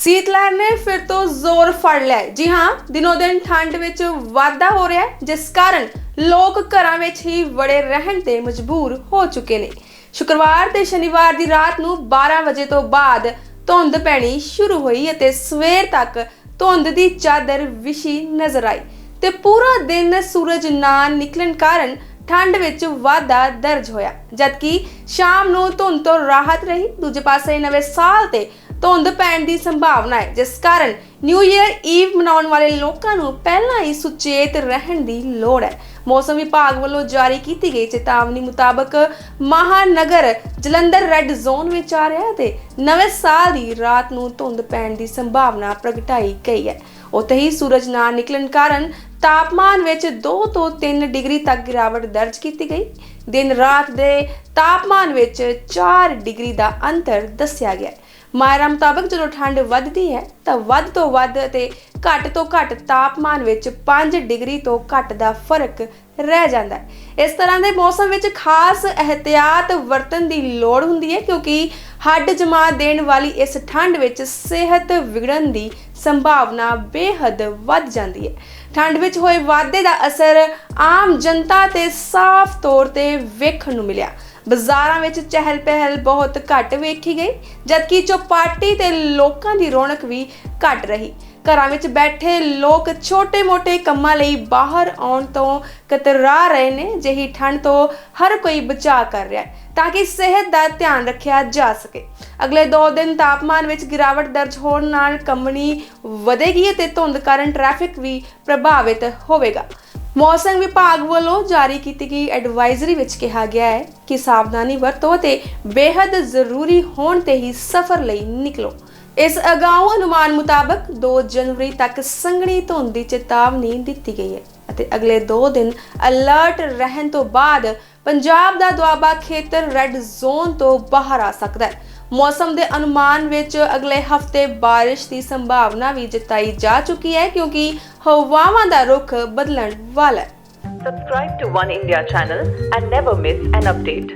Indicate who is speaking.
Speaker 1: ਸੀਤ ਲਹਿਰ ਨੇ ਫਿਰ ਤੋਂ ਜ਼ੋਰ ਫੜ ਲਿਆ ਜੀ ਹਾਂ, ਦਿਨੋ ਦਿਨ ਠੰਡ ਵਿੱਚ ਵਾਧਾ ਹੋ ਰਿਹਾ ਹੈ, ਜਿਸ ਕਾਰਨ ਲੋਕ ਘਰਾਂ ਵਿੱਚ ਹੀ ਵੜੇ ਰਹਿਣ ਤੇ ਮਜਬੂਰ ਹੋ ਚੁੱਕੇ ਨੇ। ਸ਼ੁੱਕਰਵਾਰ ਤੇ ਸ਼ਨੀਵਾਰ ਦੀ ਰਾਤ ਨੂੰ 12 ਵਜੇ ਤੋਂ ਬਾਅਦ ਧੁੰਦ ਪੈਣੀ ਸ਼ੁਰੂ ਹੋਈ ਅਤੇ ਸਵੇਰ ਤੱਕ ਧੁੰਦ ਦੀ ਚਾਦਰ ਵਿਛੀ ਨਜ਼ਰ ਆਈ ਤੇ ਪੂਰਾ ਦਿਨ ਸੂਰਜ ਨਾ ਨਿਕਲਣ ਕਾਰਨ ਠੰਡ ਵਿੱਚ ਵਾਧਾ ਦਰਜ ਹੋਇਆ। ਜਦਕਿ ਸ਼ਾਮ ਨੂੰ ਧੁੰਦ ਤੋਂ ਰਾਹਤ ਰਹੀ, ਦੂਜੇ ਪਾਸੇ ਨਵੇਂ ਸਾਲ ਤੇ ਧੁੰਦ ਪੈਣ ਦੀ ਸੰਭਾਵਨਾ ਹੈ, ਜਿਸ ਕਾਰਨ ਨਿਊ ਇਅਰ ਈਵ ਮਨਾਉਣ ਵਾਲੇ ਲੋਕਾਂ ਨੂੰ ਪਹਿਲਾਂ ਹੀ ਸੁਚੇਤ ਰਹਿਣ ਦੀ ਲੋੜ ਹੈ। ਮੌਸਮ ਵਿਭਾਗ ਵੱਲੋਂ ਜਾਰੀ ਕੀਤੀ ਗਈ ਚੇਤਾਵਨੀ ਮੁਤਾਬਕ ਮਹਾਨਗਰ ਜਲੰਧਰ ਰੈੱਡ ਜ਼ੋਨ ਵਿੱਚ ਆ ਰਿਹਾ ਹੈ ਤੇ ਨਵੇਂ ਸਾਲ ਦੀ ਰਾਤ ਨੂੰ ਧੁੰਦ ਪੈਣ ਦੀ ਸੰਭਾਵਨਾ ਪ੍ਰਗਟਾਈ ਗਈ ਹੈ। ਉੱਥੇ ਹੀ ਸੂਰਜ ਨਾ ਨਿਕਲਣ ਕਾਰਨ ਤਾਪਮਾਨ ਵਿੱਚ 2 ਤੋਂ 3 ਡਿਗਰੀ ਤੱਕ ਗਿਰਾਵਟ ਦਰਜ ਕੀਤੀ ਗਈ। ਦਿਨ ਰਾਤ ਦੇ ਤਾਪਮਾਨ ਵਿੱਚ 4 ਡਿਗਰੀ ਦਾ ਅੰਤਰ ਦੱਸਿਆ ਗਿਆ। ਹੈ ਮਾਇਰਾ ਮੁਤਾਬਕ ਜਦੋਂ ਠੰਡ ਵੱਧਦੀ ਹੈ, ਤਾਂ ਵੱਧ ਤੋਂ ਵੱਧ ਅਤੇ ਘੱਟ ਤੋਂ ਘੱਟ ਤਾਪਮਾਨ ਵਿੱਚ 5 ਡਿਗਰੀ ਤੋਂ ਘੱਟ ਦਾ ਫ਼ਰਕ ਰਹਿ ਜਾਂਦਾ ਹੈ। ਇਸ ਤਰ੍ਹਾਂ ਦੇ ਮੌਸਮ ਵਿੱਚ ਖਾਸ ਅਹਤਿਆਤ ਵਰਤਣ ਦੀ ਲੋੜ ਹੁੰਦੀ ਹੈ ਕਿਉਂਕਿ ਹੱਡ ਜਮਾ ਦੇਣ ਵਾਲੀ ਇਸ ਠੰਡ ਵਿੱਚ ਸਿਹਤ ਵਿਗੜਨ ਦੀ ਸੰਭਾਵਨਾ ਬੇਹੱਦ ਵੱਧ ਜਾਂਦੀ ਹੈ। ਠੰਡ ਵਿੱਚ ਹੋਏ ਵਾਧੇ ਦਾ ਅਸਰ ਆਮ ਜਨਤਾ ਤੇ ਸਾਫ਼ ਤੌਰ ਤੇ ਵੇਖਣ ਨੂੰ ਮਿਲਿਆ। ਬਾਜ਼ਾਰਾਂ ਵਿੱਚ ਚਹਿਲ ਪਹਿਲ ਬਹੁਤ ਘੱਟ ਵੇਖੀ ਗਈ, ਜਦਕਿ ਚੌਪਾਟੀ ਤੇ ਲੋਕਾਂ ਦੀ ਰੌਣਕ ਵੀ ਘੱਟ ਰਹੀ। ਘਰਾਂ ਵਿੱਚ ਬੈਠੇ ਲੋਕ ਛੋਟੇ-ਮੋਟੇ ਕੰਮਾਂ ਲਈ ਬਾਹਰ ਆਉਣ ਤੋਂ ਕਤਰਾ ਰਹੇ ਨੇ, ਜਿਹੀ ਠੰਡ ਤੋਂ ਹਰ ਕੋਈ ਬਚਾਅ ਕਰ ਰਿਹਾ ਹੈ, ਤਾਂ ਕਿ ਸਿਹਤ ਦਾ ਧਿਆਨ ਰੱਖਿਆ ਜਾ ਸਕੇ। ਅਗਲੇ 2 ਦਿਨ ਤਾਪਮਾਨ ਵਿੱਚ ਗਿਰਾਵਟ ਦਰਜ ਹੋਣ ਨਾਲ ਕੰਬਣੀ ਵਧੇਗੀ ਅਤੇ ਧੁੰਦ ਕਾਰਨ ਟ੍ਰੈਫਿਕ ਵੀ ਪ੍ਰਭਾਵਿਤ ਹੋਵੇਗਾ। ਮੌਸਮ ਵਿਭਾਗ ਵੱਲੋਂ ਜਾਰੀ ਕੀਤੀ ਗਈ ਐਡਵਾਈਜ਼ਰੀ ਵਿੱਚ ਕਿਹਾ ਗਿਆ ਹੈ ਕਿ ਸਾਵਧਾਨੀ ਵਰਤੋ ਅਤੇ ਬੇहद ਜ਼ਰੂਰੀ ਹੋਣ ਤੇ ਹੀ ਸਫ਼ਰ ਲਈ ਨਿਕਲੋ। ਇਸ ਅਗਾਊਂ ਅਨੁਮਾਨ ਮੁਤਾਬਕ 2 ਜਨਵਰੀ ਤੱਕ ਸੰਘਣੀ ਧੁੰਦ ਦੀ ਚੇਤਾਵਨੀ ਦਿੱਤੀ ਗਈ ਹੈ ਅਤੇ ਅਗਲੇ 2 ਦਿਨ ਅਲਰਟ ਰਹਿਣ ਤੋਂ ਬਾਅਦ ਪੰਜਾਬ ਦਾ ਦੁਆਬਾ ਖੇਤਰ ਰੈੱਡ ਜ਼ੋਨ ਤੋਂ ਬਾਹਰ ਆ ਸਕਦਾ ਹੈ ਮੌਸਮ ਦੇ ਅਨੁਮਾਨ ਵਿੱਚ ਅਗਲੇ ਹਫ਼ਤੇ ਬਾਰਿਸ਼ ਦੀ ਸੰਭਾਵਨਾ ਵੀ ਜਤਾਈ ਜਾ ਚੁੱਕੀ ਹੈ ਕਿਉਂਕਿ ਹਵਾਵਾਂ ਦਾ ਰੁਖ ਬਦਲਣ ਵਾਲਾ ਹੈ
Speaker 2: Subscribe to One India channel and never miss an update.